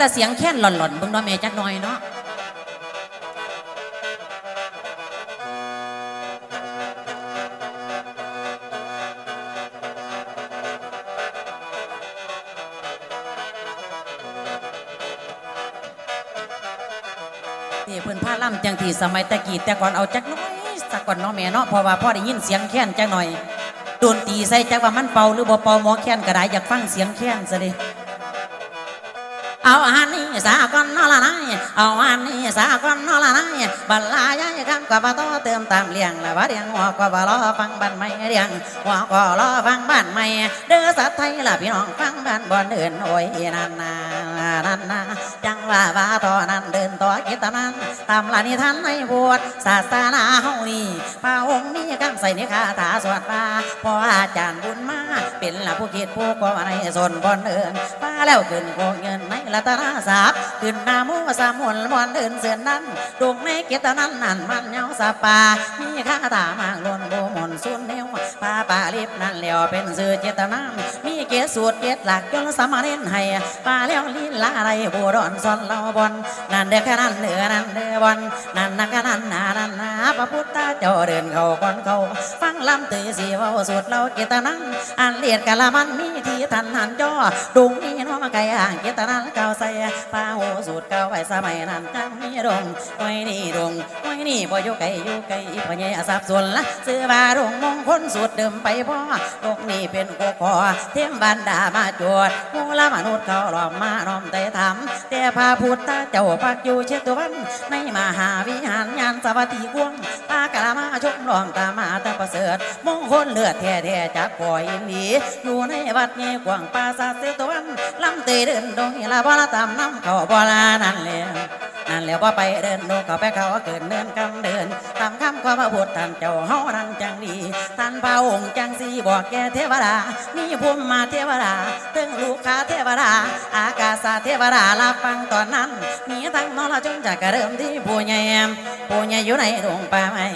แต่เสียงแค้นหล่อนๆเบิ่งเนาะแม่จักหน่อยเนาะนี่เพิ่นพาล่ำจังที่สมัยตะกี้แต่ก่อนเอาจักหน้อยสักก่อนเนาะแม่เนาะเพราะว่าพ่อได้ยินเสียงแค้นจักหน่อยโดนตีใส่จักว่ามันเป่าหรือบ่เป่าหมอแค้นก็ได้อยากฟังเสียงแค้นซะดิ เอาอันนี้สาก่อนนอะละนายเอาอันนี้สาก่อนนอะละนายบัลลายายคำกว่าบ่ต่อเติมตามเลี้ยงและว่าเรียงหัวกว่าบ่รอฟังบ้านใหม่เรียงหัวก็รอฟังบ้านใหม่เด้อสัตว์ไทยล่ะพี่น้องฟังบ้านบ่อนเดินโอ้ยนั่นนา นันนาจังว่าว่าต่อนั้นเดินต่อกิตนั้นตามลานิทานในบวชศาสนาเฮานี่พระองค์มีคำใส่ในคาถาสวดมาพออาจารย์บุญมาเป็นละผู้คิดผู้กว่าในสนบ่อนเดินมาแล้วขึ้นโกเงินในรัตนาศัพย์ขึ้นนามูสามนบอนเดินเสือนนั้นดวงในกิตนั้นนั่นมันเงาสปามีคาถามากลนโบมนสุนเนว ปาปาลิบนั่นแล้วเป็นสื่อเจตนามีเกศสูตรเกศหลักยนสมามเณรให้ปาแล้วลีลาไรบัวดอนสอนเราบอนนั่นเด้อแค่นั้นเด้อนั่นเด้อบอนนั่นนักนั้นนานั่นนาพระพุทธเจ้าเดินเขาก่อนเขาฟังลำตือสีเว้าสูตรเราเกตนั้นอันเลียดกะละมันมีที่ทันหันจ่อดุงนี่น้องไก่อ่างเกตนั้นเก่าใส่ปาหูสูตรเก่าไว้สมัยนั้นจังมีดงไว้นี่ดงไว้นี่บ่อยู่ไกลอยู่ไกลพ่อใหญ่อาสับส่วนละซื้อบาดงมงคลสูตรเดิมไปพ่อดงนี่เป็นโกคอเทียมบันดามาจวดมูละมนุษย์เขาหลอมมาน้อมใจทำแต่พระพุทธเจ้าพักอยู่เชตุวันในมหาวิหารยานสวัสดีกวงปากะมาชมลอมตามมาแต่ประเสริฐมงคลเลือดแท้แท้ๆจากปล่อยหลีอยู่ในวัดเงี้กวางปราสาทเชตุวันลำเตเดินดงละบ่ละตามน้ำเขาบละนั่นแหละ นั่นแล้วว่าไปเดินดูเขาไปเขาเกิดเดินกำเดินตามคำความพูดท่านเจ้าเฮานั้นจังดีท่านพระองค์จังสีบอกแกเทวดามีภูมิมาเทวดาถึงลูกค้าเทวดา อากาศเทวดารับฟังตอนนั้นมีทั้งนรจนจากระเริ่มที่ผู้ใหญ่ผู้ใหญ่อยู่ในดงป่าไม้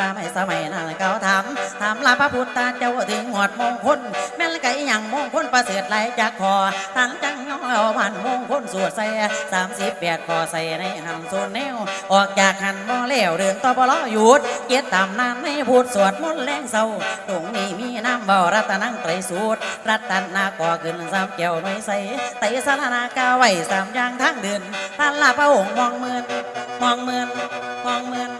ป่าไม้สมัยนั้นเขาถามถามลาพระพุทธเจ้าถึงหมวดมงคลแม่นไก่ยังมงคลประเสริฐไหลจากคอท่านจังย่อเอาพันมงคลสวดใส่สามสิบแปดคอใส่ในหันส่วนแนวออกจากหันบ่แล้วเดินต่อบล้อหยุดเกียรติตามนานในพูดสวดมนต์แรงเศร้าตรงนี้มีน้ำเบารัตนังไตรสูตรรัตนาก่อขึ้นสามแก้วหน่ยใส่ไตรสารนากาไว้สามอย่างทางเดินท่านลาพระองค์มองเมือนมองเมือนมองเมือน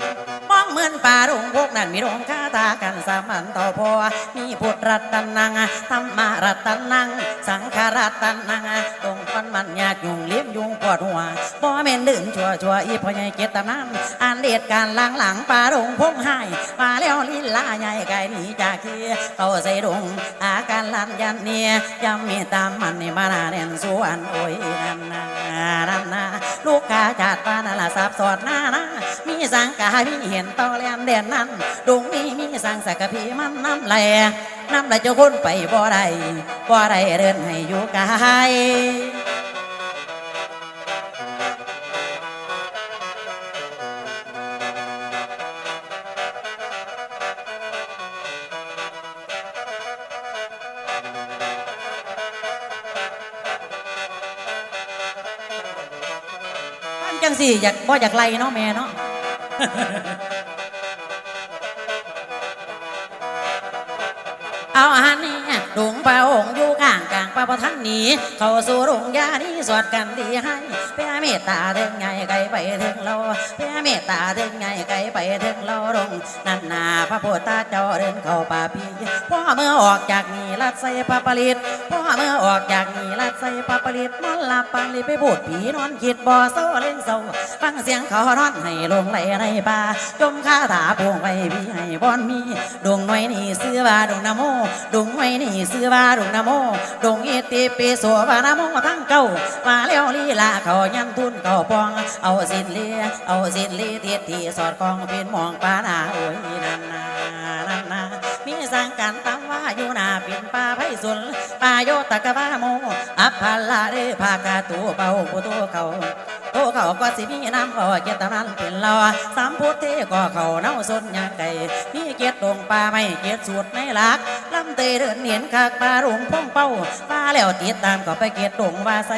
มือนป่าดงพวกนั้นมีดงคาตากันสามัญต่อพอมีพุทธรัตนังธรรมารัตนัง สังฆรัตนังตรงคนมันยากยุงเลี้ยมยุงปวดหัวบ่แม่นดื่มชัวชัวอีพ่อใหญ่เกตตำนานอ่านเดียดการล้างหลังป่าดงพงให้มาแล้วลีลาใหญ่ไก่หนีจากที่เขาใส่ดงอาการลันยันเนียยังมีตามมันนี่มานาเด่นสวนโอ้ยนันนานันนาลูกกาจัดปานาลาสับสอดหน้านะมี สังกามีเห็นตอแลนเด่นนั้นดงนี้มีสังสักพีมันน้ำไหลน้ำไหลเจ้าคนไปบ่ได้บ่ได้เดินให้อยู่ไกลฟังจังสิอยากบ่อยากไล่เนาะแม่เนาะ เอาอันนี้ดวงพระองค์อยู่ข้างกลางพระประทันหนีเข้าสู่ดวงยานี้สวดกันดีให้เพื่อเมตตาถึงไงไกลไปถึงเราเพื่อเมตตาถึงไงไกลไปถึงเราดงนั่นนาพระพุทธเจ้าเดินเข้าป่าปีพ่อเมื่อออกจากนี่ลัดใส่พระปริตพ่อเมื่อออกจากนี่ลัดใส่พระปริตนอนหลับปันลยไปพูดผีนอนคิดบ่เศร้าเล่นเศร้าฟังเสียงเขานอนให้ลงไหลในป่าจมคาถาพวงไว้พี่ให้บอนมีดวงหน่วยนี่ซื้อว่าดวงนโมดงไว้นี่ซื้อว่าดงนโมดงอิติปิโสวานโมทั้งเก้ามาแล้วลีลาเขายันทุนเขาปอง เอาสินเลียเอาสินเลียเทียที่สอดคล้องเป็นมองปานาโอ้ยนันนานันนามีสังกันต สุนป่าโยตะกะวาโมอัพพลาเรภากาตูเปาปุโตเขาโตเขาก็สิมีน้ำก็เกียรตินั้นเป็นเราสามพุทธเทก็เขาเน่าสนยางไก่มีเกียรติดงป่าไม่เกียรติสูตรในหลักลำเตเดินเห็นขากปลารุงพงเป้าปลาแล้วติดตามก็ไปเกียรติดงว่าใส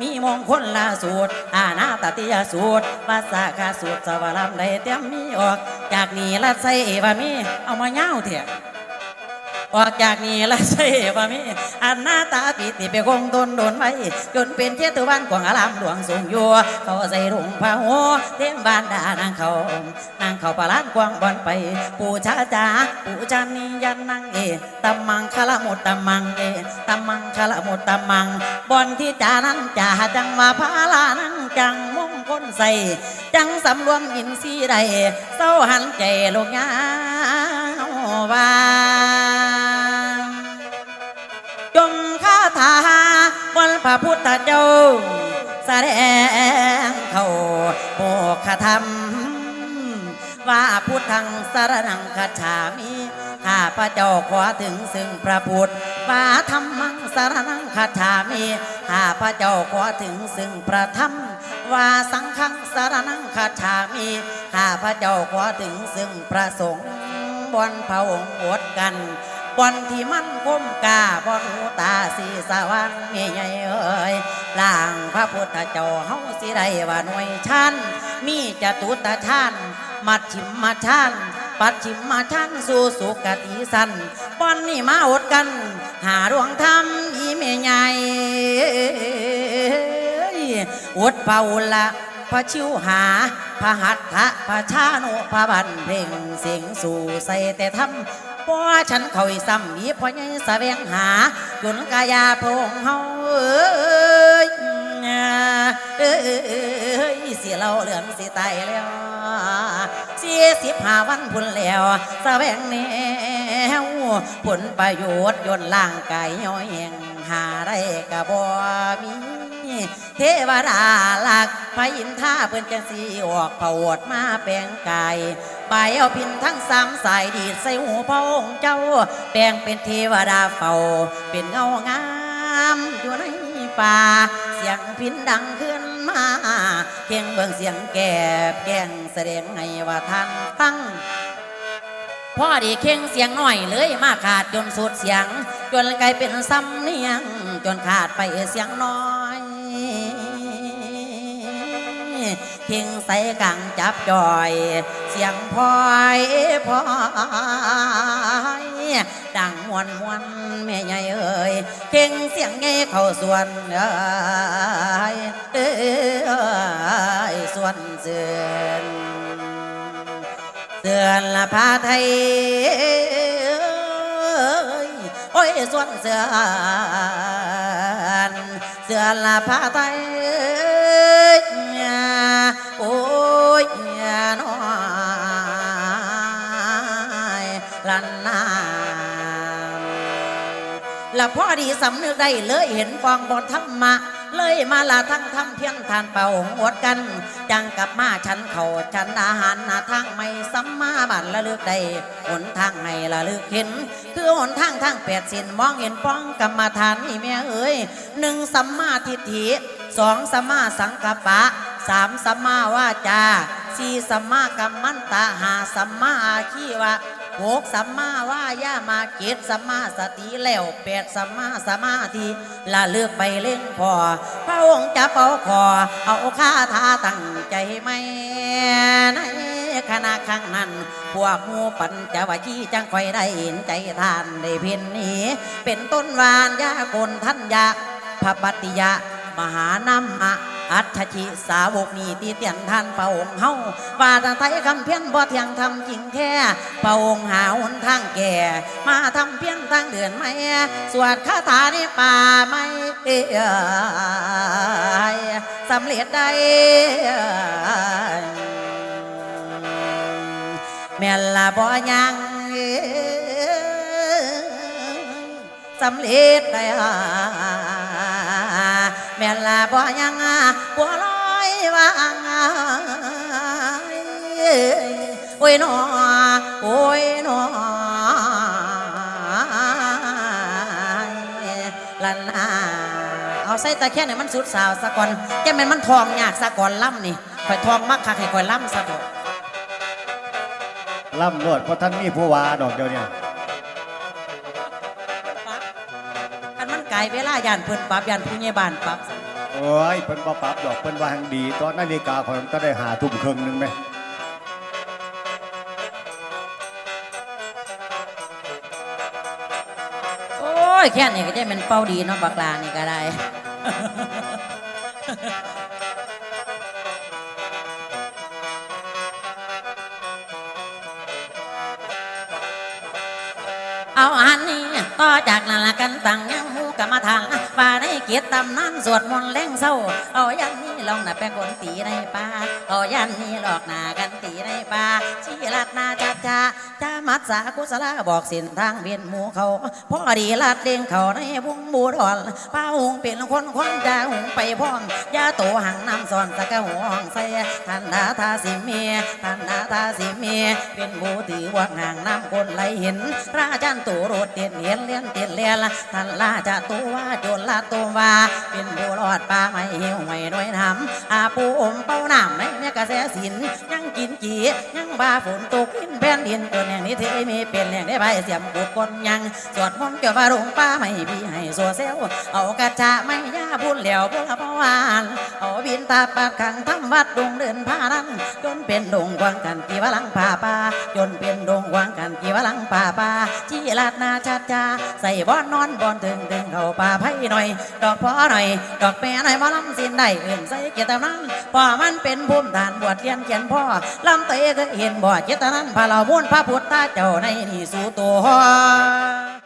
มีมงคลลาสูตรอาณาตติยาสูตรภาษาคาสูตรสวรรค์ได้เตรียมมีออก จากนี้ละใส่ว่ามีเอามาเย้าเถอะ ออกจากนี้ละเสว่ามีอันหน้าตาปิติไปคงตนโดนไว้จนเป็นเจตุวันกวางอารามหลวงสูงยู่เขาใส่รุงพระหัวเต็มบ้านดานางเขานางเขาปลาลานกวางบอนไป ปู่ชาจาปู่จานียันนางเอตำมังคละมุตำมังเอตำมังคละมุตำมังบอนที่จานั้นจ่าจังว่าพาลานังจังมงคลใส่ จังสำรวมอินทรีย์ใดเศร้าหันใจลูกยาววา พระพุทธเจ้าแสดงเขาโมกขธรรม ว่าพุทธังสารนังคาฉามิข้าพระเจ้าขอถึงซึ่งพระพุทธว่าธรรมังสารนังคาฉามิข้าพระเจ้าขอถึงซึ่งพระธรรมว่าสังฆังสารนังคาฉามิข้าพระเจ้าขอถึงซึ่งพระสงฆ์บนพระองค์อดกัน บอนที่มันคมกาบอนหูตาสีสว่างเมียใหญ่เอ้ยล่างพระพุทธเจ้าเฮาสิได้ว่าหน่วยชันมีจตุตชานมัดชิมมาชันปัดชิมมาชันสู่สุกติสันบอนนี่มาอดกัน หาดวงธรรมอีเมียใหญ่อดเป่าละพระชิวหาพระหัตถะพระชาโนพระบันเพ่งเสียงสู่ใส่แต่ทำ พ่อฉันเขาอีซ้ำมีพ่อใหญ่แสวงหาจนกายาพงเฮาเอ้ยเอ้ยเสียเราเหลืองสิตายแล้วเสียสิบห้าวันพุ่นแล้วแสวงแนวผลประโยชน์ยนล่างกายย่อยแหง หาได้กะบ่มี เทวดาหลักพระอินทราเพิ่นจังสีออกผาอดมาแปลงกายไปเอาพินทั้งสามสายดีดใส่หูพระองค์เจ้า แปลงเป็นเทวดาเฝ้า เป็นเงางามอยู่ในป่าเสียงพินดังขึ้นมาเคียงเบิ่งเสียงแก่แกล้งแสดงให้ว่าท่านตั้ง พ่อดีเข่งเสียงหน่อยเลยมาขาดจนสุดเสียง จนกลายเป็นซ้ำเนียง จนขาดไปเสียงน้อยเข่งใส่กังจับจอย เสียงพลอยพลอยดังมวนมวนแม่ใหญ่เอ้ยเข่งเสียงไงเข้าส่วนเอ้ยเอ้ยส่วนเสือน เตือนละพาไทยโอ้ยส่วนเสือนเสือนละพาไทยโอ้ยน้อยลันนาละพ่อดีสำนึกได้เลยเห็นฟองบนธรรมะเลยมาลาทั้งทำเพียงทานเป่าหวดกัน จังกับมาฉันเขาฉันอาหารหนาทางไม่สัม มาบันละลึกได้หนทางให้ละลึกเห็น คือหนทางทางแปดสินมองเห็นป้องกรรมฐานนี่แม่เอ๋ยหนึ่งสัมมาทิฏฐิสองสัมมาสังกัปปะสามสัมมาวาจาสี่สัมมากัมมันตะหาสัมมาอาชีวะหกสัมมาว่ายามาเกตสัมมาสติแล้วแปดสัมมาสมาธิละเลือกไปเล่งพอ พระองค์จะเป่าคอเอาคาถาตั้งใจไม่ใน ขณะครั้งนั้น พวกหมูปัญจวัคคีย์จังคอยได้เห็นใจท่านได้เพียนนี้เป็นต้นวานยากลทัญญาพระปฏิยะ มหานามะอัตชิสาวกนีตีเตียนท่านพระองค์เฮาว่าทางไทยคำเพี้ยนบ่เทียงทำจริงแท้พระองค์หาหนทางแก่ มาทำเพี้ยนทางเดือนไม่สวดคาถาในป่าไม่เอ่ยสำเร็จได้ แม่นละบ่ยังสำเร็จได้แม่นละบ่ยังบัวลอยวางโอ้ยหนอโอ้ยหนอลันนาเอาเอาใส่ตะแค่เนี่ยมันสุดสาวซะก่อนแกแม่นมันทองยากซะก่อนล่ำนี่ข่อยทองมักคักให้ข่อยล่ำซะเถอะ ล่ำรวดเพราะท่านมีผู้ว่าดอกเดียวเนี่ยคันมันไกลเวลาย่านเพิ่นปรับย่านผู้ใหญ่บ้านปรับโอ้ยเพิ่นบ่ปรับดอกเพิ่นว่าหังดี ตอนนาฬิกาของก็ได้หาทุ่มครึ่งหนึงไหมโอ้ยแค่นี้ก็จะเป็นเป้าดีเนาะบักลานี่ก็ได้ เอาอันนี้ต่อจากนั้นละกันตั้งยังหมูกรรมฐานป่าในเกียรติตำนานสวดมนต์แรงเศร้า เอายันนี้ลองหน้าเป็นคนตีในป่าเอายันนี้หลอกหน้ากันตีในป่าชี้ลัดหนาจ้าจ้าจ้า มัดสากุศลาบอกส้นทางเวียนหมูเขาพ่อดีลัดเด้งเขาในวงบูดอนป้าหงเป็นคนควันจาหงไปพร้อมยาโตหังน้ำซอนสะกะหัวห้องใส่ทันดาทาสิเมียทันดาทาสิเมียเป็นบูถือว่าห่างน้ำคนไหลเห็น ราชันตูโรดเตียนเหียนเลี้ยนเตียนเลียนท่านลาจะตัวว่าโจรลาตัวว่าเป็นผู้รอดป่าไม่เหี่ยวไม่น้อยน้ำอาปูอมเป้าน้ำในแม่กระแสสินยังกินจียังบาฝนตกกินแผ่นดินตัวแห่งนี้เทมีเป็นแห่งได้ใบเสียมกุดคนยังสวดมนต์เกี่ยวว่าลงป่าไม่พี่ให้สัวเซลเอากระจาไม่ยาพูดเหลวพูดละพวานเอาบินตาปากขังทำวัดดงเดินพานันจนเป็นดงกวางกันกีวลังป่าป่าจนเป็นดงกวางกันกีวลังป่าป่าจีลาดนาชัดจาใส่บอนนอนบอนถึงถึงเขาป่าไผ่หน่อย ดอกพอหน่อย ดอกแปรหน่อยมาลำสินได้เอื่นใส่เกียรตินั้นพ่อมันเป็นภูมิฐานบวชเรียนเขียนพ่อลำเตะก็เห็นบ่เจตนั้นพาเรามุ่นพระพุทธเจ้าในที่สู่ตัว